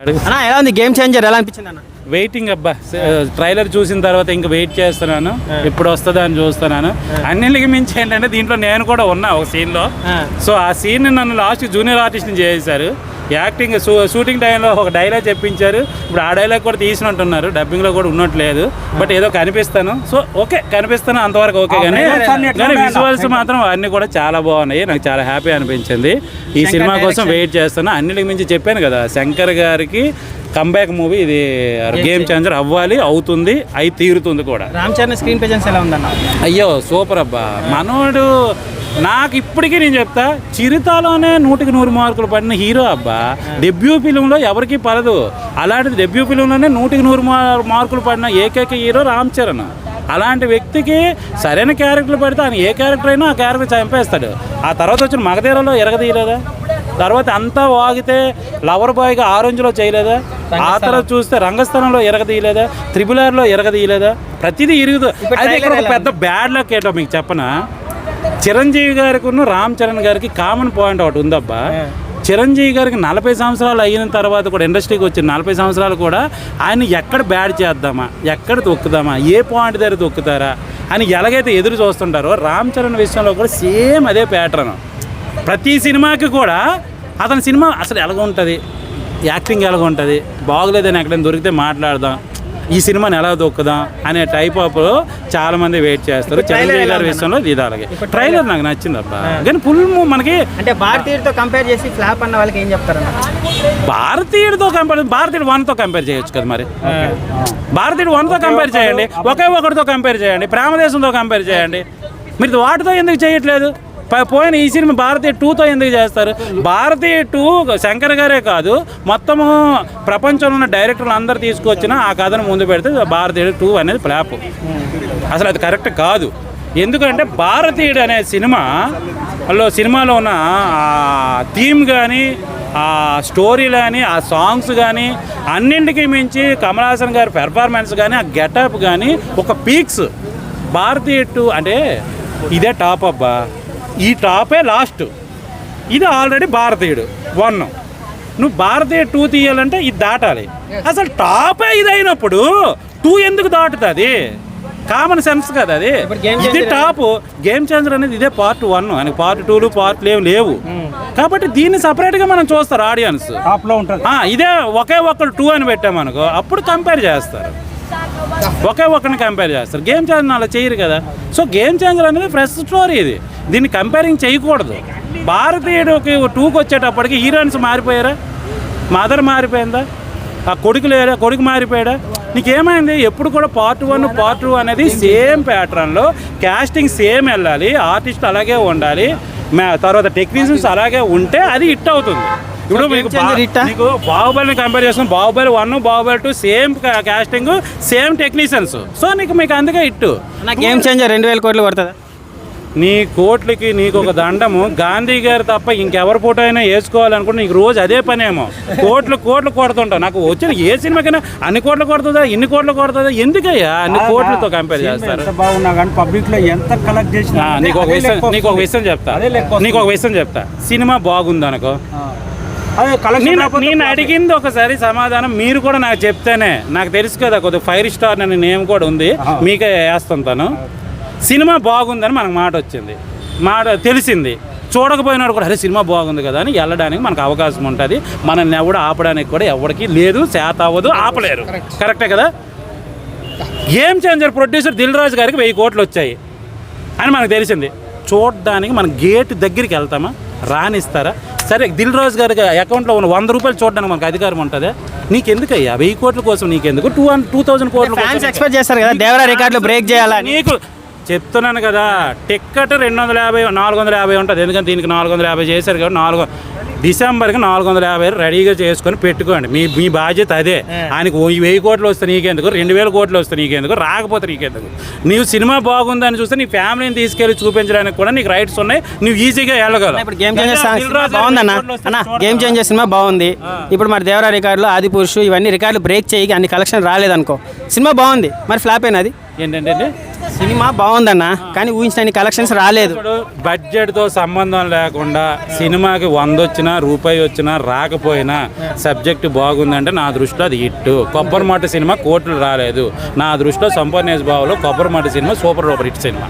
అన్న ఎలా ఉంది? గేమ్ చేంజర్ ఎలా అనిపించింది అన్న? వెయిటింగ్ అబ్బా. ట్రైలర్ చూసిన తర్వాత ఇంకా వెయిట్ చేస్తున్నాను. ఎప్పుడు వస్తుందా అని చూస్తున్నాను. అన్నింటికి మించి ఏంటంటే దీంట్లో నేను కూడా ఉన్నా ఒక సీన్లో సో ఆ సీన్ నన్ను లాస్ట్ జూనియర్ ఆర్టిస్ట్ని చేశారు యాక్టింగ్ షూటింగ్ టైంలో ఒక డైలాగ్ చెప్పించారు. ఇప్పుడు ఆ డైలాగ్ కూడా తీసినట్టున్నారు. డబ్బింగ్లో కూడా ఉన్నట్లేదు. బట్ ఏదో కనిపిస్తాను. సో ఓకే కనిపిస్తాను. అంతవరకు ఓకే కానీ కానీ విజువల్స్ మాత్రం అన్నీ కూడా చాలా బాగున్నాయి. నాకు చాలా హ్యాపీ అనిపించింది. ఈ సినిమా కోసం వెయిట్ చేస్తాను అన్నిటికి మించి చెప్పాను కదా శంకర్ గారికి కంబ్యాక్ మూవీ ఇది గేమ్ చేంజర్ అవ్వాలి అవుతుంది అయి తీరుతుంది కూడా. రామ్ చరణ్ స్క్రీన్ ప్రెజెన్స్ ఎలా ఉందన్న? అయ్యో సూపర్ అబ్బా. మనోడు నాకు ఇప్పటికీ నేను చెప్తా చిరుతలోనే నూటికి నూరు మార్కులు పడిన హీరో అబ్బా డెబ్యూ ఫిలింలో ఎవరికి పడదు అలాంటిది డెబ్యూ ఫిలింలోనే నూటికి నూరు మార్- మార్కులు పడిన ఏకైక హీరో రామ్ చరణ్. అలాంటి వ్యక్తికి సరైన క్యారెక్టర్లు పెడితే ఆయన ఏ క్యారెక్టర్ అయినా ఆ క్యారెక్టర్ చంపేస్తాడు. ఆ తర్వాత వచ్చిన మగధీరలో ఎరగదీయలేదా? తర్వాత అంతా వాగితే లవర్ బాయ్గా ఆరెంజ్లో చేయలేదా? ఆ తర్వాత చూస్తే రంగస్థలంలో ఎరగదీయలేదా? త్రిబుల్ ఆర్లో ఎరగదీయలేదా? ప్రతిదీ ఇరుగుదు అయితే ఇక్కడ ఒక పెద్ద బ్యాడ్ లక్ ఏంటో మీకు చెప్పనా? చిరంజీవి గారికి ఉన్న రామ్ చరణ్ గారికి కామన్ పాయింట్ ఒకటి ఉందబ్బా. చిరంజీవి గారికి నలభై సంవత్సరాలు అయిన తర్వాత కూడా ఇండస్ట్రీకి వచ్చిన నలభై సంవత్సరాలు కూడా ఆయన ఎక్కడ బ్యాడ్ చేద్దామా? ఎక్కడ తొక్కుదామా? ఏ పాయింట్ దగ్గర తొక్కుతారా? అని ఎలాగైతే ఎదురు చూస్తుంటారో రామ్ చరణ్ విషయంలో కూడా సేమ్ అదే ప్యాటర్న్ ప్రతి సినిమాకి కూడా అతని సినిమా అసలు ఎలాగ ఉంటుంది యాక్టింగ్ ఎలాగ ఉంటుంది బాగలేదని ఎక్కడైనా దొరికితే మాట్లాడదాం. ఈ సినిమాని ఎలా దొక్కుదాం అనే టైప్ ఆఫ్ చాలా మంది వెయిట్ చేస్తారు. చిరంజీవి గారి విషయంలో ఇది అలాగే. ట్రైలర్ నాకు నచ్చింది అబ్బా. కానీ ఫుల్ మనకి అంటే భారతీయుడితో కంపేర్ చేసి ఫ్లాప్ అన్న వాళ్ళకి ఏం చెప్తారన్న భారతీయుడితో కంపేర్ భారతీయుడు వన్తో కంపేర్ చేయొచ్చు కదా మరి? భారతీయుడు వన్తో కంపేర్ చేయండి. ఒకే ఒకటితో కంపేర్ చేయండి. ప్రేమదేశంతో కంపేర్ చేయండి. మీరు వాటితో ఎందుకు చేయట్లేదు? పోయిన ఈ సినిమా భారతీయ టూతో ఎందుకు చేస్తారు? భారతీయ టూ శంకర్ గారే కాదు మొత్తము ప్రపంచంలో ఉన్న డైరెక్టర్లు అందరు తీసుకొచ్చిన ఆ కథను ముందు పెడితే భారతీయుడు టూ అనేది ఫ్లాప్. అసలు అది కరెక్ట్ కాదు. ఎందుకంటే భారతీయుడు అనే సినిమా లో సినిమాలో ఉన్న ఆ థీమ్ కానీ ఆ స్టోరీ కానీ ఆ సాంగ్స్ కానీ అన్నింటికి మించి కమల్ హాసన్ గారి పెర్ఫార్మెన్స్ కానీ ఆ గెటప్ కానీ ఒక పీక్స్. భారతీయ టూ అంటే ఇదే టాప్ అబ్బా ఈ టాపే లాస్ట్. ఇది ఆల్రెడీ భారతీయుడు. వన్. నువ్వు భారతీయ టూ తీయాలంటే ఇది దాటాలి. అసలు టాపే ఇది అయినప్పుడు టూ ఎందుకు దాటుతుంది? కామన్ సెన్స్ కదా అది. ఇది టాప్. గేమ్ చేంజర్ అనేది ఇదే పార్ట్ వన్. అని పార్ట్ టూలు పార్ట్లు ఏమి లేవు. కాబట్టి దీన్ని సపరేట్గా మనం చూస్తారు ఆడియన్స్ టాప్లో ఉంటుంది. ఇదే ఒకే ఒక్కరు టూ అని పెట్టామనుకో అప్పుడు కంపేర్ చేస్తారు. ఒకే ఒక్కరిని కంపేర్ చేస్తారు. గేమ్ చేంజర్ అలా చేయరు కదా. సో గేమ్ చేంజర్ అనేది ఫ్రెష్ స్టోరీ ఇది. దీన్ని కంపేరింగ్ చేయకూడదు. భారతీయుడికి టూకి వచ్చేటప్పటికి హీరోయిన్స్ మారిపోయారా? మదర్ మారిపోయిందా? ఆ కొడుకు లేడా కొడుకు మారిపోయాడా? నీకేమైంది? ఎప్పుడు కూడా పార్ట్ వన్ పార్ట్ టూ అనేది సేమ్ ప్యాటర్న్లో క్యాస్టింగ్ సేమ్ వెళ్ళాలి ఆర్టిస్ట్ అలాగే ఉండాలి తర్వాత టెక్నీషియన్స్ అలాగే ఉంటే అది హిట్ అవుతుంది. ఇప్పుడు మీకు? నీకు బాహుబలిని కంపేర్ చేస్తాం Baahubali one Baahubali two same casting same technicians. So నీకు మీకు అందుకే హిట్. నా గేమ్ చేంజర్ రెండు వేల కోట్లు పడుతుందా? నీ కోట్లకి నీకు ఒక దండము. గాంధీ గారు తప్ప ఇంకెవరి ఫోటో అయినా వేసుకోవాలనుకుంటే నీకు రోజు అదే పనేమో. కోట్లు కోట్లు కొడుతుంటావు. నాకు వచ్చిన ఏ సినిమాకైనా అన్ని కోట్లు కొడుతుందా? ఇన్ని కోట్లు కొడుతుందా? ఎందుకయ్యా అన్ని కోట్లతో కంపేర్ చేస్తారు? ఎంత బాగున్నా కానీ పబ్లిక్లో ఎంత కలెక్ట్ చేసినా నీకు ఒక విషయం నీకు ఒక విషయం చెప్తా. నీకు ఒక విషయం చెప్తా. సినిమా బాగుంది అనుకో. అదే కలెక్షన్ నేను నేను అడిగింది ఒకసారి సమాధానం. మీరు కూడా నాకు చెప్తేనే. నాకు తెలుసు కదా కొద్దిగా ఫైవ్ స్టార్ అనే నేమ్ కూడా ఉంది. మీకే వేస్తుంటాను సినిమా బాగుందని మనకు మాట వచ్చింది. మాట తెలిసింది. చూడకపోయినాడు కూడా అరే సినిమా బాగుంది కదా అని వెళ్ళడానికి మనకు అవకాశం ఉంటుంది. మనల్ని ఎవడు ఆపడానికి కూడా ఎవరికి లేదు చేత అవ్వదు ఆపలేరు. కరెక్టే కదా? Game changer producer Dil Raju గారికి వెయ్యి కోట్లు వచ్చాయి అని మనకు తెలిసింది. చూడడానికి మన గేట్ దగ్గరికి వెళ్తామా? రానిస్తారా? సరే దిల్ రాజు గారి అకౌంట్లో ఉన్న వంద రూపాయలు చూడడానికి మనకు అధికారం ఉంటుంది? నీకెందుకయ్యా? వెయ్యి కోట్ల కోసం నీకెందుకు? టూ టూ థౌసండ్ కోట్ల ఎక్స్పెక్ట్ చేస్తారు కదా దేవరా రికార్డులు బ్రేక్ చేయాలని. నీకు చెప్తున్నాను కదా టిక్కెట్ రెండు వందల యాభై నాలుగు వందల యాభై ఉంటుంది. ఎందుకంటే దీనికి నాలుగు వందల యాభై చేశారు కాబట్టి నాలుగు డిసెంబర్కి నాలుగు వందల యాభై రెడీగా చేసుకొని పెట్టుకోండి. మీ మీ బాధ్యత అదే. ఆయనకు వెయ్యి కోట్లు వస్తే నీకెందుకు? రెండు వేల కోట్లు వస్తే నీకెందుకు? రాకపోతే నీకెందుకు? నీవు సినిమా బాగుందని చూస్తే నీ ఫ్యామిలీని తీసుకెళ్ళి చూపించడానికి కూడా నీకు రైట్స్ ఉన్నాయి. నువ్వు ఈజీగా వెళ్ళగలవు. ఇప్పుడు గేమ్ బాగుందన్న? అన్న చేంజర్ సినిమా బాగుంది. ఇప్పుడు మరి దేవరా రికార్డులు ఆది పురుషు ఇవన్నీ రికార్డులు బ్రేక్ చేయి అన్ని కలెక్షన్ రాలేదనుకో. సినిమా బాగుంది. మరి ఫ్లాప్ అయినది. ఏంటంటే సినిమా బాగుందన్న కానీ ఊహించిన కలెక్షన్స్ రాలేదు. బడ్జెట్తో సంబంధం లేకుండా సినిమాకి వంద వచ్చినా రూపాయి వచ్చినా రాకపోయినా సబ్జెక్ట్ బాగుందంటే నా దృష్టిలో అది హిట్ కొబ్బరిమాట సినిమా కోట్లు రాలేదు. నా దృష్టిలో సంపూర్ణేష్ బాబులో కొబ్బరిమాట సినిమా సూపర్ డూపర్ హిట్ సినిమా.